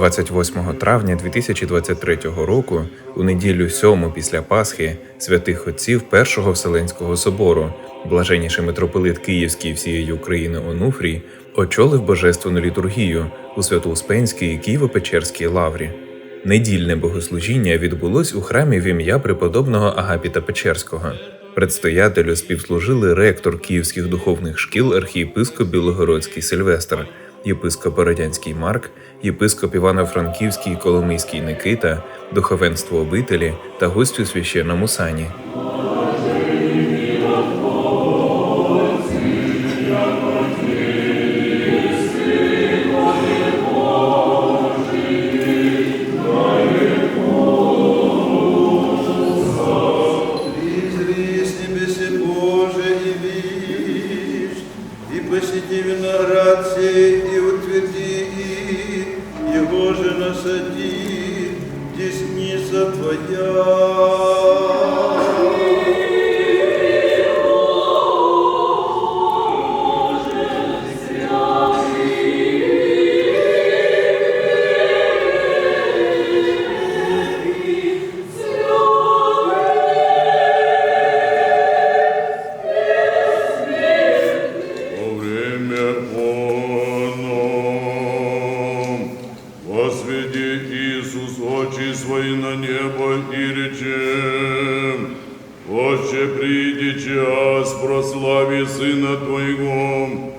28 травня 2023 року, у неділю сьому після Пасхи, святих отців Першого Вселенського собору, блаженніший митрополит Київський всієї України Онуфрій очолив божественну літургію у Свято-Успенській Києво-Печерській лаврі. Недільне богослужіння відбулось у храмі в ім'я преподобного Агапіта Печерського. Предстоятелю співслужили ректор київських духовних шкіл архієпископ Білогородський Сильвестр, єпископ Бородянський Марк, єпископ Івано-Франківський Коломийський Никита, духовенство обителі та гості у священному сані. Речем, Отче, приди час, прослави Сына Твоего,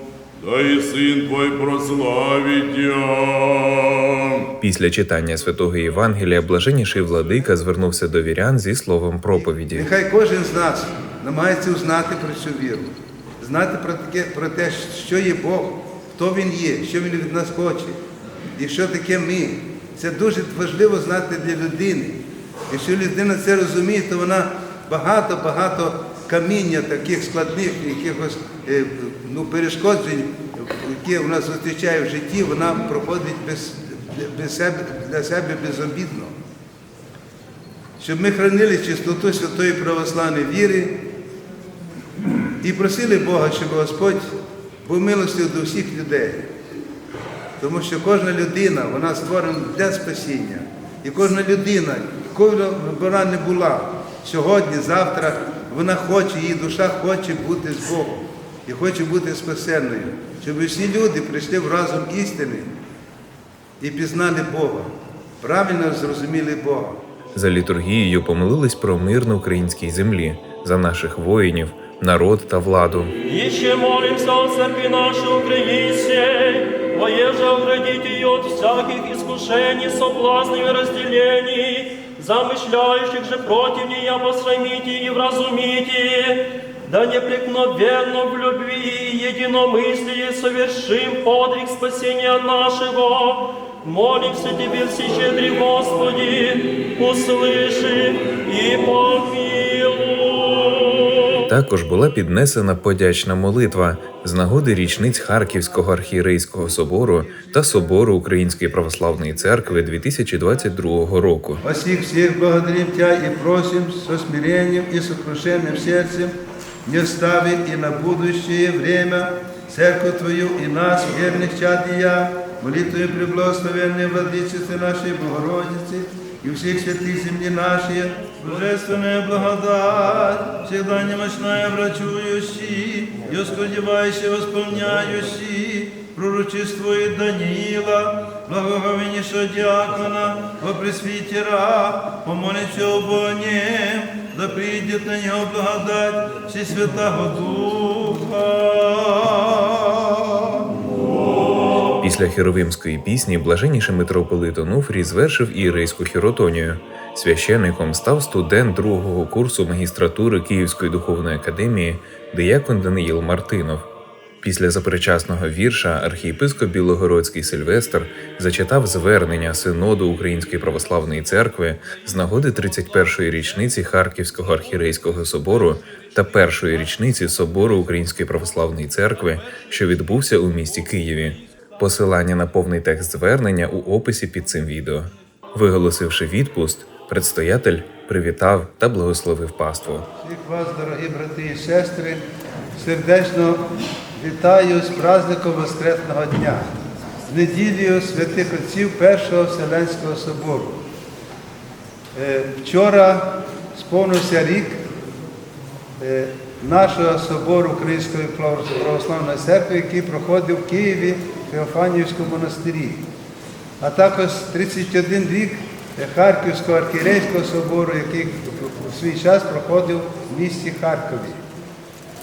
да и Сын Твой прославит Тя. Після читання святого Євангелія блаженніший владика звернувся до вірян зі словом проповіді. Нехай кожен з нас намагається узнати про цю віру, знати про, таке, про те, що є Бог, хто Він є, що Він від нас хоче, і що таке ми. Це дуже важливо знати для людини. Якщо людина це розуміє, то вона багато-багато каміння таких складних, якихось е, ну, перешкоджень, які вона зустрічає в житті, вона проходить без, без себе, для себе безобідно щоб ми хранили чистоту святої православної віри і просили Бога, щоб Господь був милостив до всіх людей. Тому що кожна людина, вона створена для спасіння. І кожна людина, якою б вона не була, сьогодні, завтра, вона хоче, її душа хоче бути з Богом і хоче бути спасенною, щоб всі люди прийшли в разум істини і пізнали Бога, правильно зрозуміли Бога. За літургією помолились про мир на українській землі, за наших воїнів, народ та владу. Еще молимся о церкви нашей украинской, воеже оградить ее от всяких искушений, соблазнов и разделений, замышляющих же против нее посрамите и вразумите, да непрекновенно в любви и единомыслии совершим подвиг спасения нашего. Молимся Тебе, Всещедрый Господи, услыши и помилуй. Також була піднесена подячна молитва з нагоди річниць Харківського архієрейського собору та собору Української православної церкви 2022 року. О сих всех благодарим Тебя и просим со смирением и сокрушенным сердцем не ставить и на будущее время Церковь Твою и нас, верных чад и я, молитвою преблагословенной Владычицы нашей Богородицы и всех святых земли нашей, божественная благодать, всегда немощная врачующий и ускоревающий восполняющий, пророчествует Даниила, благоговеннейшего диакона, во пресвитера, помолимся об нем, да придет на него благодать Всесвятого Духа. Після херовимської пісні блаженніший митрополит Онуфрій звершив ієрейську хіротонію. Священником став студент другого курсу магістратури Київської духовної академії диякон Даниїл Мартинов. Після заперечасного вірша архієпископ Білогородський Сильвестр зачитав звернення Синоду Української православної церкви з нагоди 31-ї річниці Харківського архірейського собору та першої річниці Собору Української православної церкви, що відбувся у місті Києві. Посилання на повний текст звернення у описі під цим відео. Виголосивши відпуст, предстоятель привітав та благословив паству. Всіх вас, дорогі брати і сестри, сердечно вітаю з праздником Воскресного дня, з неділею святих отців Першого Вселенського собору. Е, Вчора сповнився рік е, нашого собору Української православної церкви, який проходив в Києві в Феофанівському монастирі, а також 31 рік Харківського архієрейського собору, який у свій час проходив в місті Харкові.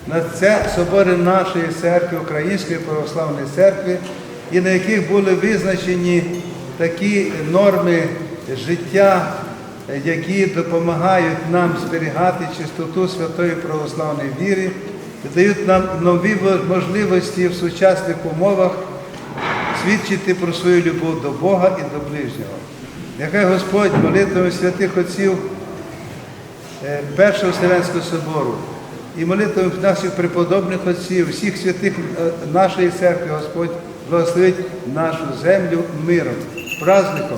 На це собори нашої церкви, Української православної церкви, і на яких були визначені такі норми життя, які допомагають нам зберігати чистоту святої православної віри, дають нам нові можливості в сучасних умовах свідчити про свою любов до Бога і до ближнього. Нехай Господь молитвами святих отців е, Першого Вселенського собору і молитвами наших преподобних отців, всіх святих е, нашої церкви, Господь благословить нашу землю миром, праздником.